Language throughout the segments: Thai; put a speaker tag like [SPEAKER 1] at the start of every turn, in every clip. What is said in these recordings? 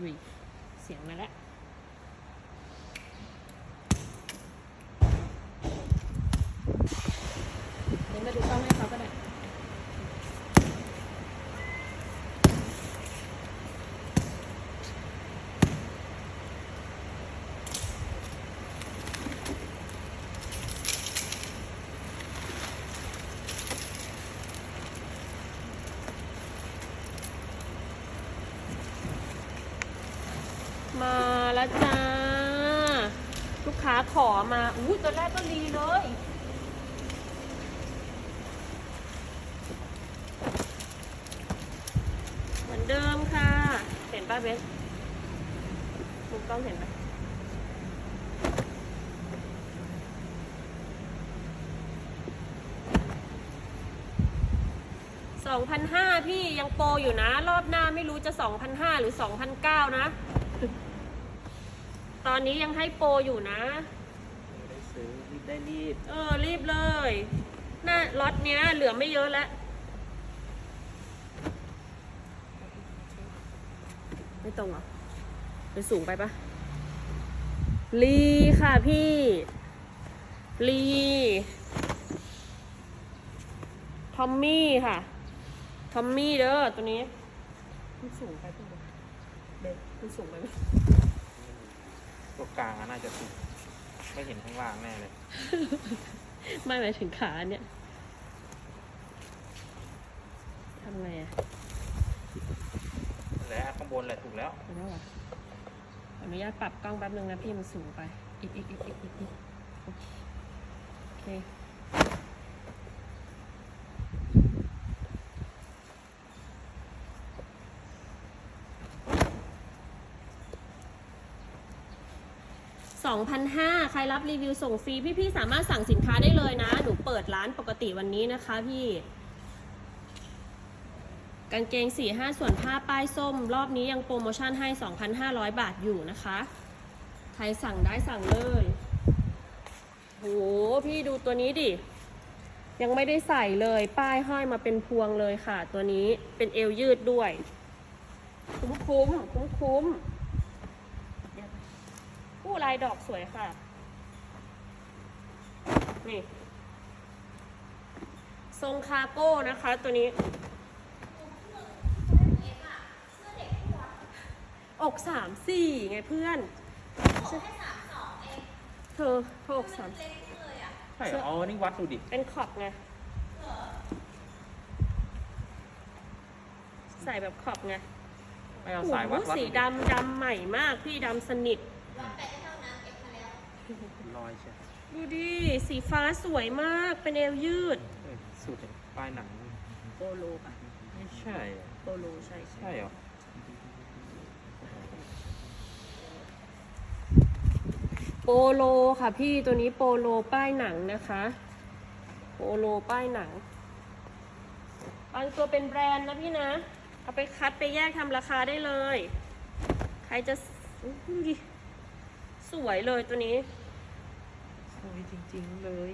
[SPEAKER 1] อุ้ยเสียงมาแล้ว เดี๋ยวมาดูกล้องให้เขาก็ได้ มา แล้วจ้า ลูกค้าขอมาอู้ตัวแรกก็ดีเลยเหมือนเดิมค่ะ เห็นป้าเบสมุมกล้องเห็นไหมสองพันห้าพี่ยังโปรอยู่นะ รอบหน้าไม่รู้จะสองพันห้าหรือสองพันเก้านะ ตอนนี้ยังให้โปรอยู่นะ
[SPEAKER 2] ไม่ได้ซื้อรีบได้รีบ
[SPEAKER 1] เออ รีบเลยน่าล็อตเนี้ย เหลือไม่เยอะแล้วไม่ตรงเหรอไปสูงไปปะลีค่ะพี่ ลีทอมมี่ค่ะ ทอมมี่เด้อตัวนี้ มันสูงไปปะวะเด็กมันสูงไปไหม
[SPEAKER 2] ตัวกลางอะน่าจะถูกไม่เห็นข้างล่างแน่เลย
[SPEAKER 1] ไม่หมายถึงขาเนี่ยทำไงอะ
[SPEAKER 2] แล้วข้างบนแหละถูกแล้ว
[SPEAKER 1] เห็นแล้วเหรอขออนุญาตปรับกล้องแป๊บนึงนะพี่มันสูงไป อีกอีกอีกอีกอีกอีกโอเค โอเคสองพันห้าใครรับรีวิวส่งฟรี พี่ๆสามารถสั่งสินค้าได้เลยนะ หนูเปิดร้านปกติวันนี้นะคะพี่ กางเกง 4 5 ส่วนผ้าป้ายส้ม รอบนี้ยังโปรโมชั่นให้ 2,500 บาทอยู่นะคะ ใครสั่งได้สั่งเลยโหพี่ดูตัวนี้ดิ ยังไม่ได้ใส่เลย ป้ายห้อยมาเป็นพวงเลยค่ะ ตัวนี้เป็นเอวยืดด้วย คุ้มคุ้มคุ้มคุ้ม ผู้ลายดอกสวยค่ะ นี่ ทรงคาโก้นะคะ ตัวนี้ อกสามสี่ไงเพื่อน เธอเธออกสาม
[SPEAKER 2] ใช่เหรอเอานี่วัดดูดิ
[SPEAKER 1] เป็นขอบไง ใส่แบบขอบไง
[SPEAKER 2] ไม่เอาสายวัด
[SPEAKER 1] โอ้โห
[SPEAKER 2] วัด
[SPEAKER 1] สีดำดำใหม่มาก พี่ดำสนิท
[SPEAKER 2] ลอยใช่
[SPEAKER 1] ดูดิ สีฟ้าสวยมากเป็นเอวยืด
[SPEAKER 2] เอ้ยสูตรเนี่ยปลายหนัง
[SPEAKER 1] โปโลป่ะ
[SPEAKER 2] ไม่ใช่อะ
[SPEAKER 1] โปโลใช่ใช่
[SPEAKER 2] ใช่เหรอ
[SPEAKER 1] โปโลค่ะพี่ตัวนี้โปโลป้ายหนังนะคะ โปโลป้ายหนัง บางตัวเป็นแบรนด์นะพี่นะ เอาไปคัดไปแยกทำราคาได้เลย ใครจะอุ๊ยดูดิ สวยเลยตัวนี้
[SPEAKER 2] สวยจริง ๆ เลย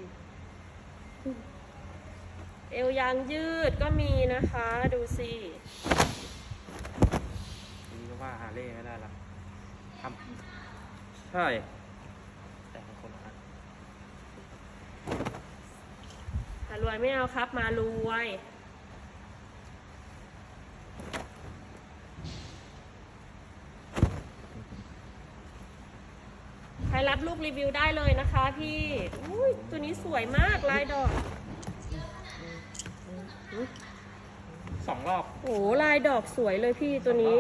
[SPEAKER 1] เอวยางยืดก็มีนะคะ ดูสิ
[SPEAKER 2] นี่ก็ว่าฮาร์เลย์ไม่ได้ละทำใช่ แต่เป็นคนละอัน
[SPEAKER 1] มารวยไม่เอาครับ มารวย รรับลูกรีวิวได้เลยนะคะพี่อุ้ยตัวนี้สวยมากลายดอก
[SPEAKER 2] สองรอบ
[SPEAKER 1] โอ้โหลายดอกสวยเลยพี่ตัวนี้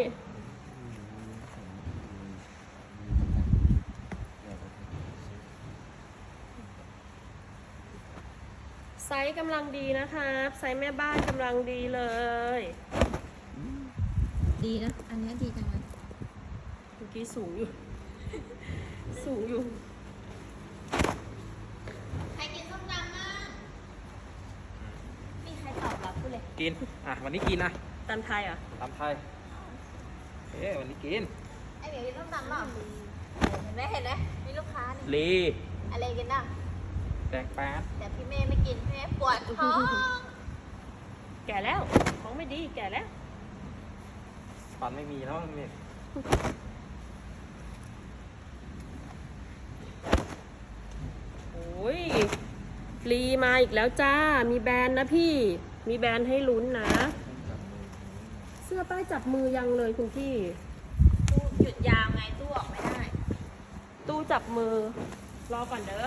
[SPEAKER 1] ไซส์กำลังดีนะคะไซส์แม่บ้านกำลังดีเลย
[SPEAKER 3] ดีนะ อันเนี้ยดีจังเลย
[SPEAKER 1] เมื่อกี้สูงอยู่ สูงอยู่
[SPEAKER 3] ใครกินส้มตำบ้างมีใครตอบรับกูเลย
[SPEAKER 2] กิน อะ วันนี้กินนะ
[SPEAKER 1] ตามไทยเหรอะ
[SPEAKER 2] ตามไทยเอ๊ะวันนี้กิน
[SPEAKER 3] ไอเหมียวกินส้มตำเปล่าเห็นไหมเห็นไหมมีลูกค้านี่
[SPEAKER 2] ลี
[SPEAKER 3] อะไรกินบ้าง
[SPEAKER 2] แดงแป๊ด
[SPEAKER 3] แต่พี่เมย์ไม่กินพี่เมย์ปวดท้อง
[SPEAKER 1] แก่แล้ว ของไม่ดีแก่แล้ว
[SPEAKER 2] ฟันไม่มีแล้วไม่
[SPEAKER 1] โอ้ย รีมาอีกแล้วจ้า มีแบรนด์นะพี่ มีแบรนด์ให้ลุ้นนะ เสื้อป้ายจับมือยังเลยคุณพี่
[SPEAKER 3] ตู้หยุดยาวไงตู้ออกไม่ได้
[SPEAKER 1] ตู้จับมือ รอก่อนเด้อ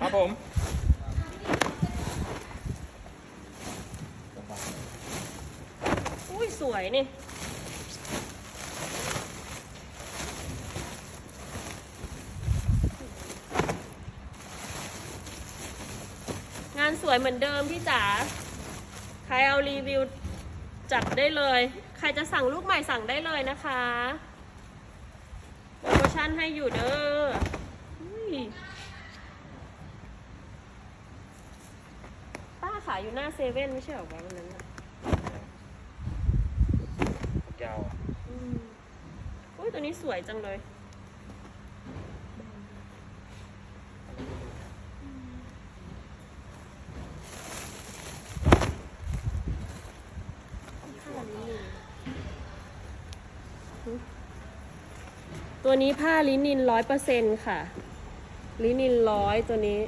[SPEAKER 2] ครับผม
[SPEAKER 1] อุ้ยสวยนี่ งานส วยเหมือนเดิมพี่จ๋า ใครเอารีวิวจัดได้เลย ใครจะสั่งลูกใหม่สั่งได้เลยนะคะโปรโมชั่นให้อยู่เด้ออุ้ยป้าขายอยู่หน้าเซเว่นไม่ใช่เหรอวะวันนั้นน่ะ
[SPEAKER 2] ยาวอะ
[SPEAKER 1] อืมอุ้ยตัวนี้สวยจังเลย ตัวนี้ผ้าลินินร้อยเปอร์เซ็นค่ะ ลินินร้อยตัวนี้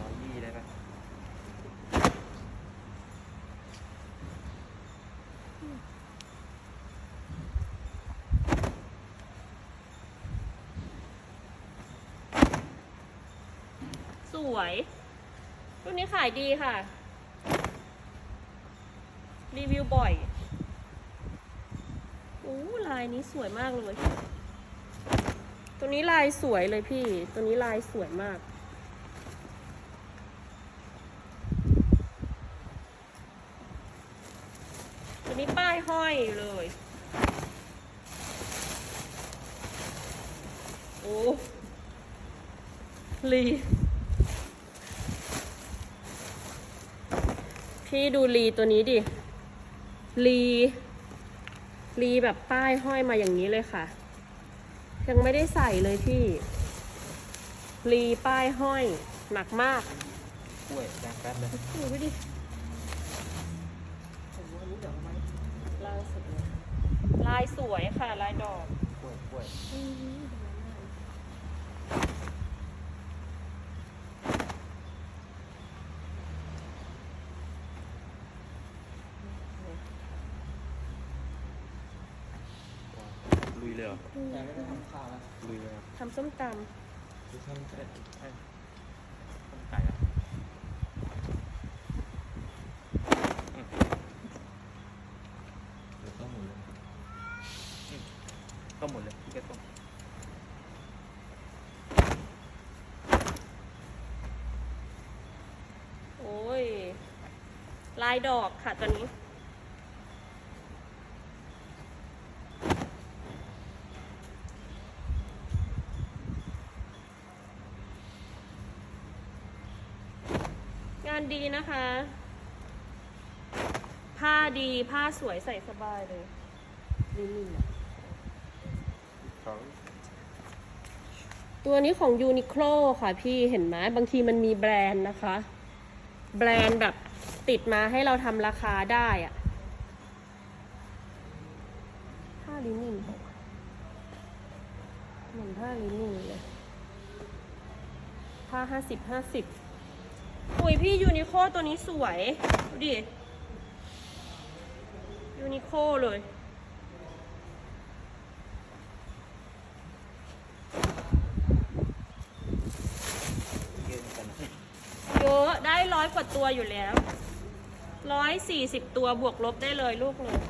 [SPEAKER 2] ร้อยยี่ได้ไหม
[SPEAKER 1] สวยรุ่นนี้ขายดีค่ะ รีวิวบ่อย ลายนี้สวยมากเลย ตัวนี้ลายสวยเลยพี่ ตัวนี้ลายสวยมาก ตัวนี้ป้ายห้อยเลย โอ้ลีพี่ดูลีตัวนี้ดิ ลี ลีแบบป้ายห้อยมาอย่างนี้เลยค่ะ ยังไม่ได้ใส่เลยพี่ลีป้ายห้อยหนักมาก
[SPEAKER 2] กล้วยแดงแป๊บเลย
[SPEAKER 1] ดูไปดิลายสวยลายสวยค่ะลายดอก
[SPEAKER 2] กล้วยกล้วย เลยเหรอ
[SPEAKER 4] แต่ไม่ได้ทำข้าวแล้ว
[SPEAKER 2] ลุยเลยเหรอ
[SPEAKER 1] ทำส้มต
[SPEAKER 2] คือทำเสร็จให้ต้มไก่อะอืม
[SPEAKER 4] หรือต้องหมูเลย
[SPEAKER 2] ต้มหมดเลยพี่แกต้มำ
[SPEAKER 1] โอ้ย ลายดอกค่ะตัวนี้งานดีนะคะ ผ้าดีผ้าสวยใส่สบายเลยนี่นี่นะ
[SPEAKER 2] เขา
[SPEAKER 1] ตัวนี้ของยูนิโคลค่ะพี่เห็นไหมบางทีมันมีแบรนด์นะคะ แบรนด์แบบติดมาให้เราทำราคาได้อะผ้าลินินเหมือนผ้าลินินเลยผ้าห้าสิบห้าสิบ อุ้ยพี่ยูนิโคตัวนี้สวย ดูดิ ยูนิโคเลย
[SPEAKER 2] เยอะ
[SPEAKER 1] ได้ร้อยกว่าตัวอยู่แล้วร้อยสี่สิบตัวบวกลบได้เลยลูกหนึ่ง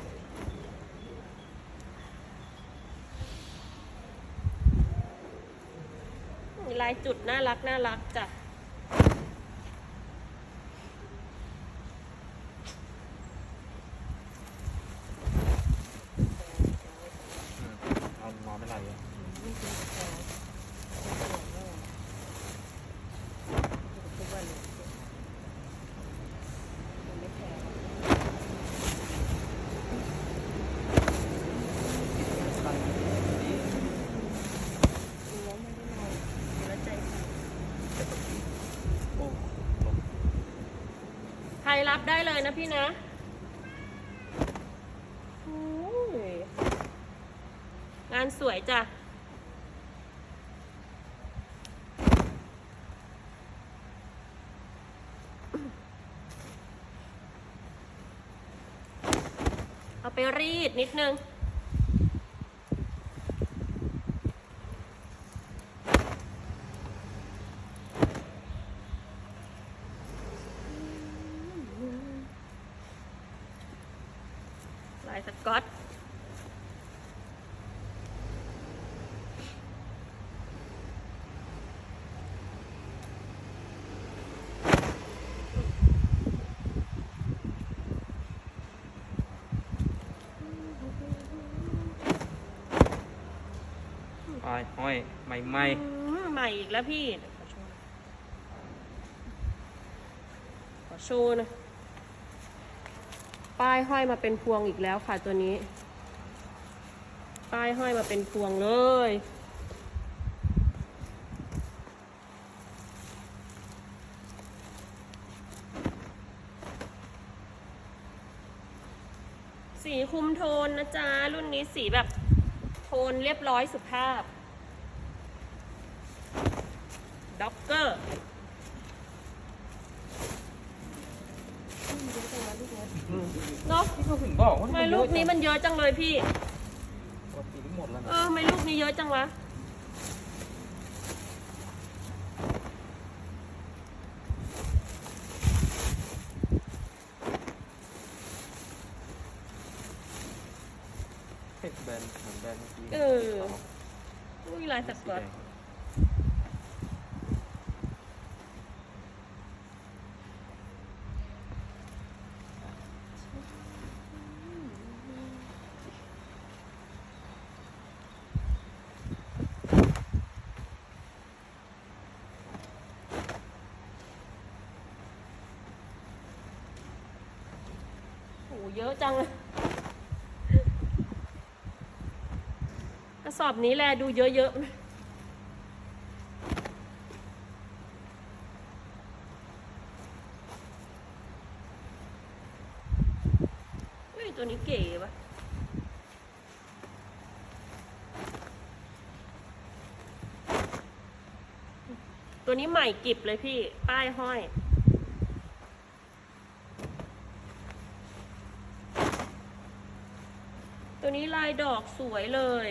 [SPEAKER 1] ลายจุดน่ารักน่ารักจ้ะ
[SPEAKER 2] อืมเอานอนไม่ไหลเลย
[SPEAKER 1] แล้วใจ รับได้เลยนะพี่นะงานสวยจ้ะเอาไปรีดนิดนึง ลายสกอต
[SPEAKER 2] ปลาย ห้อยใหม่ใหม่
[SPEAKER 1] ใหม่อีกแล้วพี่ขอโชว์หนะป้ายห้อยมาเป็นพวงอีกแล้วค่ะตัวนี้ ป้ายห้อยมาเป็นพวงเลยสีคุมโทนนะจ๊ะ รุ่นนี้สีแบบโทนเรียบร้อยสุภาพ ด็อกเกอร์
[SPEAKER 2] อืม
[SPEAKER 1] เนาะ
[SPEAKER 2] พี่ก็ถึงบอกว่า
[SPEAKER 1] ทำไมลูกนี้มันเยอะจังเลยพี่
[SPEAKER 2] ปกติทั้งหมดแล้ว
[SPEAKER 1] เอ
[SPEAKER 2] นะ
[SPEAKER 1] อทำไมลูกนี้เยอะจังวะ
[SPEAKER 2] เป็นแบรนด์เหมือนแบรนด์เมื่อกี้
[SPEAKER 1] เออ อุ้ยลายสกอตโเยอะจังเลยกระสอบนี้แลดูเยอะๆอุ้ยตัวนี้เก๋ปะตัวนี้ใหม่กิบเลยพี่ ป้ายห้อย ตัวนี้ลายดอกสวยเลย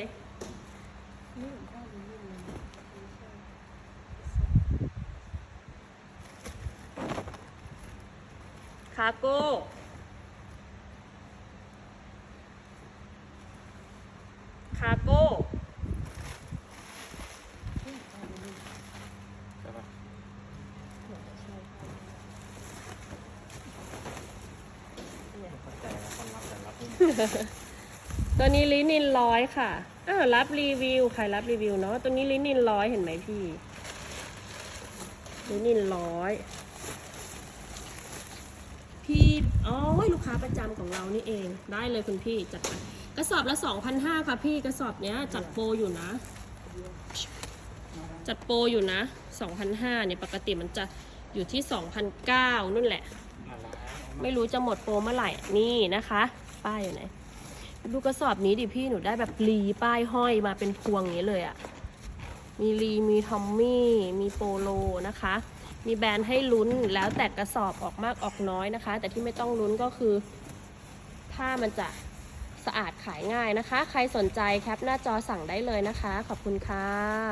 [SPEAKER 1] คาโก้ คาโก้
[SPEAKER 2] ตั
[SPEAKER 1] วนี้ลินินร้อยค่ะ อ้าวรับรีวิว ใครรับรีวิวเนาะ ตัวนี้ลินินร้อยเห็นไหมพี่ลินินร้อย พี่อ๋อลูกค้าประจำของเรานี่เอง ได้เลยคุณพี่จัดไปกระสอบละ2,500ค่ะพี่ กระสอบเนี้ยจัดโปรอยู่นะ จัดโปรอยู่นะ2,500เนี่ยปกติมันจะอยู่ที่2,900นู่นแหละ ไม่รู้จะหมดโปรเมื่อไหร่ นี่นะคะ ป้ายอยู่ไหน ดูกระสอบนี้ดิพี่หนูได้แบบรีป้ายห้อยมาเป็นพวงอย่างนี้เลยอะมีรีมีทอมมี่มีโปโลนะคะ มีแบรนด์ให้ลุ้นแล้วแต่กระสอบออกมากออกน้อยนะคะ แต่ที่ไม่ต้องลุ้นก็คือผ้ามันจะสะอาดขายง่ายนะคะ ใครสนใจแคปหน้าจอสั่งได้เลยนะคะ ขอบคุณค่ะ